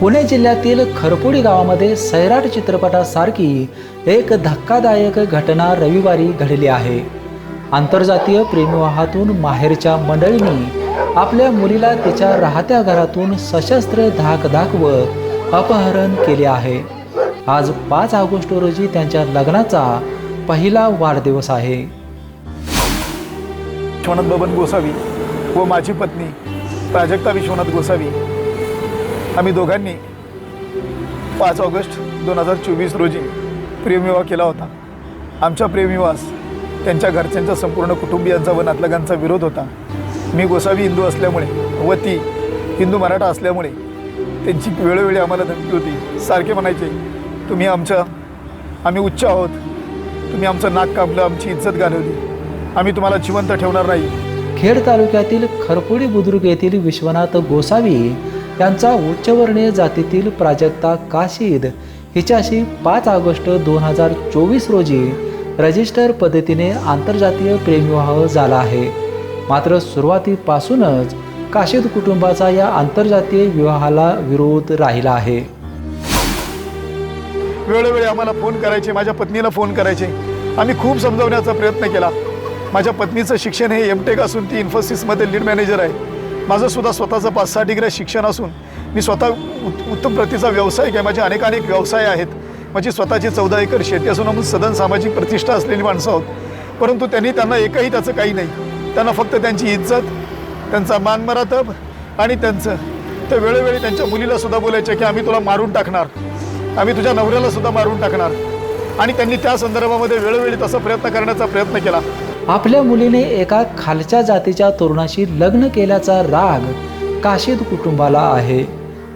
पुणे जिल्ह्यातील खरपुडी गावामध्ये सैराट चित्रपटासारखी एक धक्कादायक घटना रविवारी घडली आहे. आंतरजातीय प्रेमविवाहातून माहेरच्या मंडळींनी आपल्या मुलीला तिच्या राहत्या घरातून सशस्त्र धाक दाखवत अपहरण केले आहे. आज पाच ऑगस्ट रोजी त्यांच्या लग्नाचा पहिला वाढदिवस आहे. विश्वनाथ बबन गोसावी व माझी पत्नी प्राजक्ता विश्वनाथ गोसावी आम्ही दोघांनी पाच ऑगस्ट दोन हजार चोवीस रोजी प्रेमविवाह केला होता. आमच्या प्रेमविवास त्यांच्या घरच्यांच्या संपूर्ण कुटुंबियांचा व नातलगांचा विरोध होता. मी गोसावी हिंदू असल्यामुळे व ती हिंदू मराठा असल्यामुळे त्यांची वेळोवेळी आम्हाला धमकी होती. सारखे म्हणायचे तुम्ही आमच्या आम्ही उच्च आहोत. तुम्ही आमचं नाक कापलं आमची इज्जत घालवली. आम्ही तुम्हाला जिवंत ठेवणार नाही. खेड तालुक्यातील खरपुडी बुद्रुक येथील विश्वनाथ गोसावी यांचा उच्चवर्णीय जातीतील प्राजक्ता काशीद हिच्याशी पाच ऑगस्ट दोन हजार चोवीस रोजी रजिस्टर पद्धतीने आंतरजातीय प्रेमविवाह झाला आहे. मात्र सुरुवातीपासूनच काशीद कुटुंबाचा या आंतरजातीय विवाहाला विरोध राहिला आहे. वेळोवेळी आम्हाला फोन करायचे माझ्या पत्नीला फोन करायचे. आम्ही खूप समजवण्याचा प्रयत्न केला. माझ्या पत्नीचं शिक्षण हे एम टेक असून ती इन्फोसिसमध्ये लीड मॅनेजर आहे. माझंसुद्धा स्वतःचं पाच सहा डिग्री शिक्षण असून मी स्वतः उत् उत्तम प्रतीचा व्यवसाय आहे. माझे अनेक अनेक व्यवसाय आहेत. माझी स्वतःची चौदा एकर शेती असून आपण सदन सामाजिक प्रतिष्ठा असलेली माणसं आहोत. परंतु त्यांनी त्यांना एकही त्याचं काही नाही. त्यांना फक्त त्यांची इज्जत त्यांचा मानमरातब आणि त्यांचं. ते वेळोवेळी त्यांच्या मुलीलासुद्धा बोलायचं की आम्ही तुला मारून टाकणार. आम्ही तुझ्या नवऱ्यालासुद्धा मारून टाकणार. आणि त्यांनी त्या संदर्भामध्ये वेळोवेळी तसा प्रयत्न करण्याचा प्रयत्न केला. आपल्या मुलीने एका खालच्या जातीच्या तरुणाशी लग्न केल्याचा राग काशीद कुटुंबाला आहे.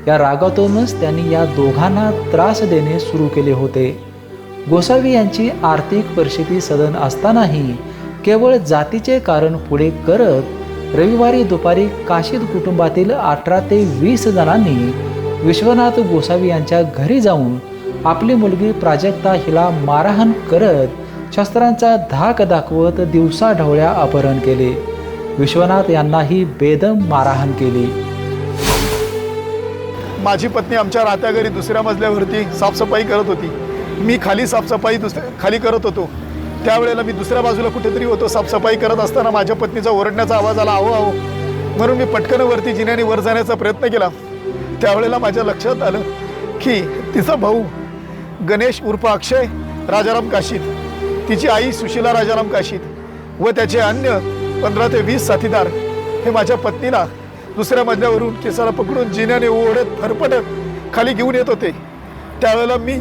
या रागातूनच त्यांनी या दोघांना त्रास देणे सुरू केले होते. गोसावी यांची आर्थिक परिस्थिती सदन असतानाही केवळ जातीचे कारण पुढे करत रविवारी दुपारी काशीद कुटुंबातील अठरा ते वीस जणांनी विश्वनाथ गोसावी यांच्या घरी जाऊन आपली मुलगी प्राजक्ता हिला मारहाण करत शस्त्रांचा धाक दाखवत दिवसा ढवळ्या अपहरण केले. विश्वनाथ यांनाही बेदम मारहाण केली. माझी पत्नी आमच्या राहत्या घरी दुसऱ्या मजल्यावरती साफसफाई करत होती. मी खाली साफसफाई दुसऱ्या खाली करत होतो. त्यावेळेला मी दुसऱ्या बाजूला कुठेतरी होतो साफसफाई करत असताना माझ्या पत्नीचा ओरडण्याचा आवाज आला आहो आहो. म्हणून मी पटकन वरती जिन्याने वर जाण्याचा प्रयत्न केला. त्यावेळेला माझ्या लक्षात आलं की तिचा भाऊ गणेश उर्फ अक्षय राजाराम काशीद तिची आई सुशीला राजाराम काशीत व त्याचे अन्य पंधरा ते वीस साथीदार हे माझ्या पत्नीला दुसऱ्या मजल्यावरून केसाला पकडून जिन्याने ओढत फरफटत खाली घेऊन येत होते. त्यावेळेला मी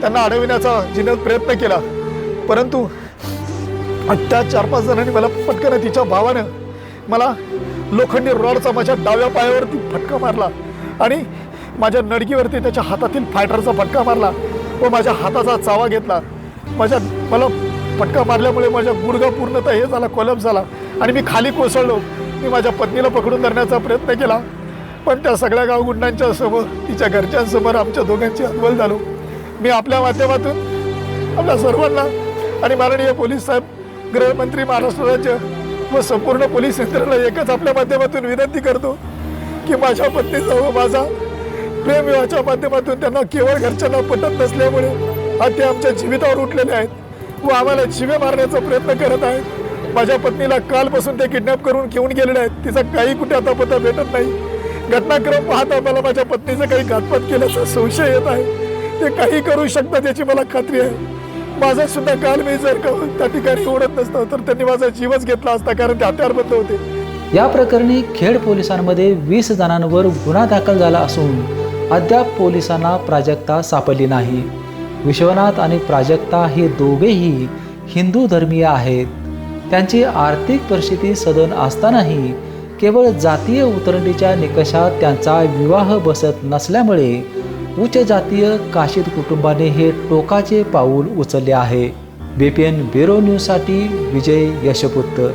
त्यांना अडविण्याचा जिन्यात प्रयत्न केला. परंतु त्या चार पाच जणांनी मला पटकन तिच्या भावानं मला लोखंडी रॉडचा माझ्या डाव्या पायावरती फटका मारला आणि माझ्या नडगीवरती त्याच्या हातातील फायटरचा फटका मारला व माझ्या हाताचा चावा घेतला. माझ्या मला फटका मारल्यामुळे माझ्या गुडघा पूर्णतः हे झाला कोलॅप्स झाला. आणि मी खाली कोसळलो. मी माझ्या पत्नीला पकडून धरण्याचा प्रयत्न केला. पण त्या सगळ्या गावगुंडांच्या समोर तिच्या घरच्यांसमोर आमच्या दोघांची अद्वल झालो मी आपल्या माध्यमातून आपल्या सर्वांना आणि माननीय पोलीस साहेब गृहमंत्री महाराष्ट्र राज्य व संपूर्ण पोलीस यंत्रणा एकच आपल्या माध्यमातून विनंती करतो की माझ्या पत्नीचा व माझा प्रेमविवाहाच्या माध्यमातून त्यांना केवळ घरच्यांना पटत नसल्यामुळे हा ते आमच्या जीवितावर उठलेले आहेत. व आम्हाला शिवे मारण्याचा प्रयत्न करत आहे. माझ्या पत्नीला कालपासून ते किडनॅप करून घेऊन गेलेले आहेत. तिचा काही कुठे आता पत्ता भेटत नाही. घटनाक्रम पाहता मला माझ्या पत्नीचं काही घातपात केल्याचा संशय येत आहे. ते काही करू शकतात याची मला खात्री आहे. माझा सुद्धा काल मी जर का त्या ठिकाणी ओढत नसतं तर त्यांनी माझा जीवच घेतला असता कारण ते हत्यारबद्ध होते. या प्रकरणी खेड पोलिसांमध्ये वीस जणांवर गुन्हा दाखल झाला असून अद्याप पोलिसांना प्राजक्ता सापडली नाही. विश्वनाथ आणि प्राजक्ता हे दोघेही हिंदू धर्मीय आहेत. त्यांची आर्थिक परिस्थिती सदन असतानाही केवळ जातीय उतरंडीच्या निकषात त्यांचा विवाह बसत नसल्यामुळे उच्च जातीय काशीद कुटुंबाने हे टोकाचे पाऊल उचलले आहे. बीपीएन ब्युरो न्यूजसाठी विजय यशपुत्र.